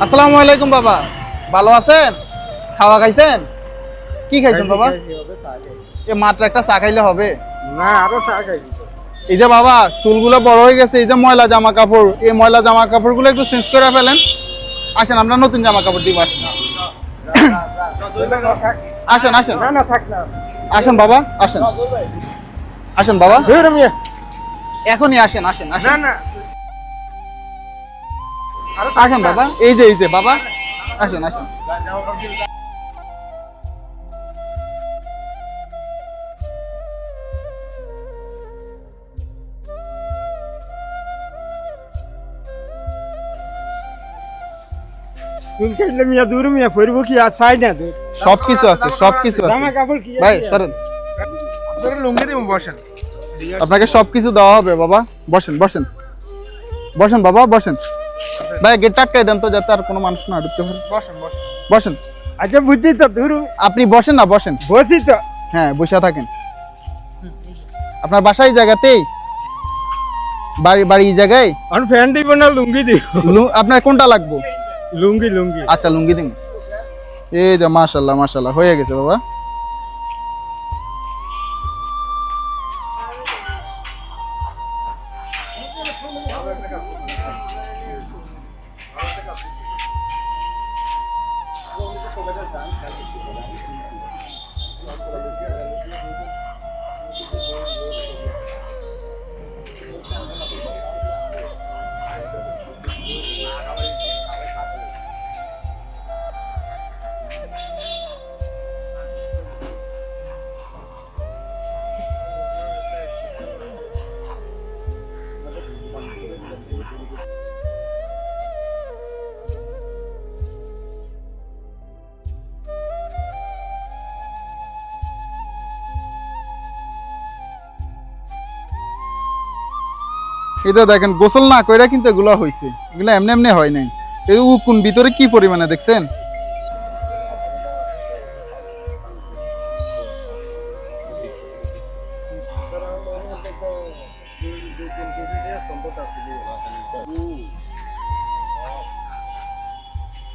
আসসালামু আলাইকুম বাবা ভালো আছেন খাওয়া খাইছেন কি খাইছেন বাবা এ মাত্র একটা চা খাইলে হবে না আরও চা খাইছি এই যে বাবা চুলগুলো বড় হয়ে গেছে এই যে ময়লা জামা কাপড় এই ময়লা জামা কাপড়গুলো একটু চেঞ্জ করে ফেলেন আসেন আমরা নতুন জামা কাপড় দিব আসেন আসেন আসেন না না থাক না আসেন বাবা আসেন আসেন বাবা এখনই আসেন আসেন না আসেন না আসেন বাবা। এই যে এই যে বাবা। আসেন আসেন। চুল কাটলে মিয়া দূর মিয়া পড়ব কি আর না দূর আছে সবকিছু আছে। জামা কাপড় কি ভাই আছে? আপনারা লুঙ্গি দিব বসেন। আপনাকে সবকিছু দেওয়া হবে বাবা। বসেন বসেন। বসেন বাবা বসেন। ভাই গেট টাটকাই দেন তো যাতে আর কোনো মানুষ না ঢুকতে পারে। বসেন বসেন। আচ্ছা বুঝছি তো দূর আপনি বসেন না বসেন। বসি তো। হ্যাঁ বসে থাকেন। আপনার বাসা এই জায়গাতেই? বাড়ি বাড়ি এই জায়গায়? আর ফ্যান দিব না লুঙ্গি দিব? আপনার কোনটা লাগবো? লুঙ্গি লুঙ্গি। আচ্ছা লুঙ্গি দিন। এই যে মাশাল্লাহ মাশাল্লাহ হয়ে গেছে বাবা। Thank you. এটা দেখেন, গোসল না কইরা কিন্তু এগুলো হয়েছে এগুলো এমনি এমনি হয় নাই। এই উকুন ভিতরে কি পরিমাণে দেখছেন?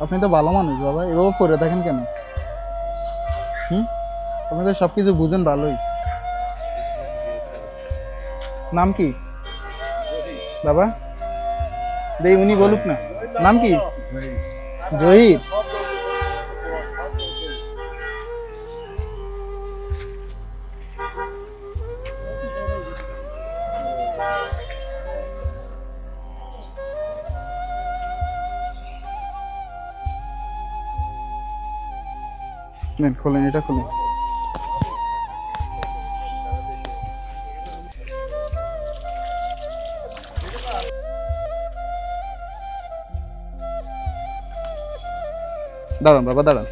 আপনি তো ভালো মানুষ, বাবা। এভাবে পরে থাকেন কেন? হুম? আপনি তো সব কিছু বুঝেন ভালোই। নাম কি? বাবা। দে উনি বলুক না। নাম কি? জহির। নেন খোলেন এটা খোলেন। দাঁড়ান বাবা দাঁড়ান।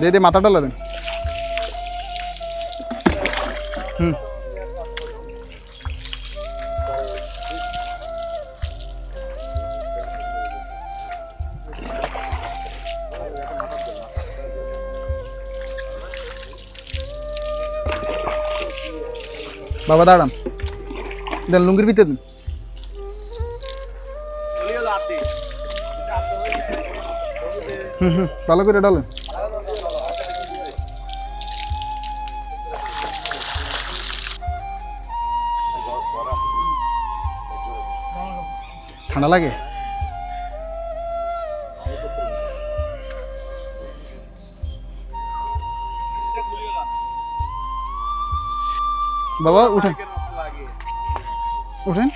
দিয়ে দিয়ে মাথাটা দেন। হুম। বাবা, দাঁড়ান। দেন, লুঙ্গির ভিতরে দিন। হুম হুম, ভালো করে ডালেন ঠান্ডা লাগে? বাবা উঠেন। উঠেন।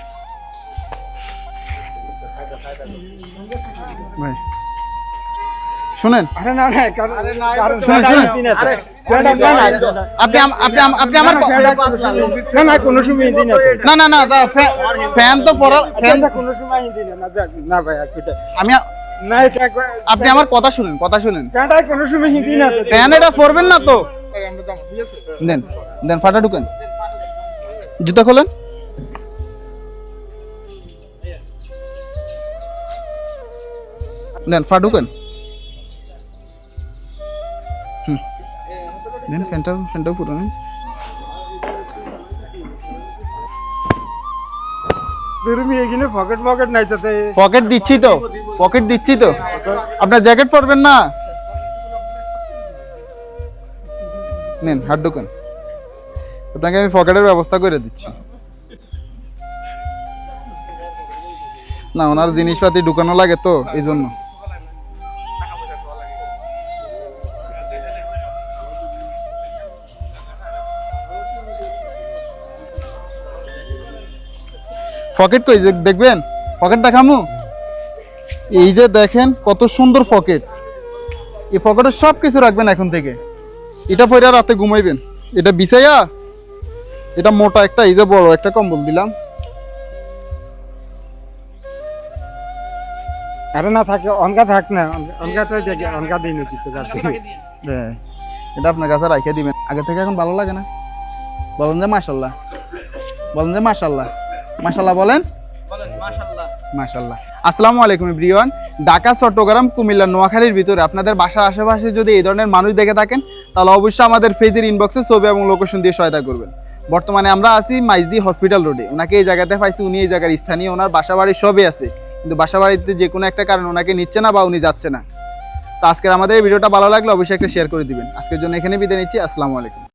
ভাই। শুনেন। আরে না না কারণ কারণ শুনুন, শুনুন। আপনি আপনি আপনি আমার না না কোনো সময় দিন না ফ্যান তো পরা ফ্যান কোনো সময় দিন না না ভাই আমি না এটা এক- আপনি আমার কথা শুনেন কথা শুনেন প্যান্টটায় কোনো সময় হিন্দি না ফ্যান এটা পরবেন না তো দেন দেন ফাটা ঢুকেন জুতা খোলেন দেন ফা ঢুকেন দেন ফ্যানটা ফ্যানটাও পুরো নেন পকেট মকেট নাই তাতে। পকেট দিচ্ছি তো। পকেট দিচ্ছি তো। আপনার জ্যাকেট পরবেন না? নেন হাত ঢুকেন। আপনাকে আমি পকেটের ব্যবস্থা করে দিচ্ছি। না ওনার জিনিসপাতি ঢুকানো লাগে তো এই জন্য পকেট কই দেখবেন? পকেট দেখামু? এই যে দেখেন কত সুন্দর পকেট। এই পকেটে সব কিছু রাখবেন এখন থেকে। এটা পরে রাতে ঘুমাইবেন। এটা বিছাইয়া এটা মোটা একটা এই যে বড় একটা কম্বল দিলাম। আরে না থাকে অনকা থাক না অনকাটা দেখে অনকা দিই নাকি তো হ্যাঁ এটা আপনার কাছে রাখে দিবেন। আগে থেকে এখন ভালো লাগে না। বলেন যে মাশাল্লাহ। বলেন যে মাশাল্লাহ। মাশাল্লাহ বলেন? মাশাল্লাহ আসসালামু আলাইকুম ব্রিয়ান ঢাকা চট্টগ্রাম কুমিল্লা নোয়াখালীর ভিতরে আপনাদের বাসার আশেপাশে যদি এই ধরনের মানুষ দেখে থাকেন তাহলে অবশ্যই আমাদের ফেজের ইনবক্সে ছবি এবং লোকেশন দিয়ে সহায়তা করবেন। বর্তমানে আমরা আছি মাইজদি হসপিটাল রোডে ওনাকে এই জায়গাতে পাইছি উনি এই জায়গার স্থানীয় ওনার বাসা বাড়ি সবই আছে। কিন্তু বাসা বাড়িতে যে কোনো একটা কারণ ওনাকে নিচ্ছে না বা উনি যাচ্ছে না। তো আজকের আমাদের এই ভিডিওটা ভালো লাগলে অবশ্যই একটা শেয়ার করে দিবেন। আজকের জন্য এখানে বিদায় নিচ্ছি। আসসালামু আলাইকুম।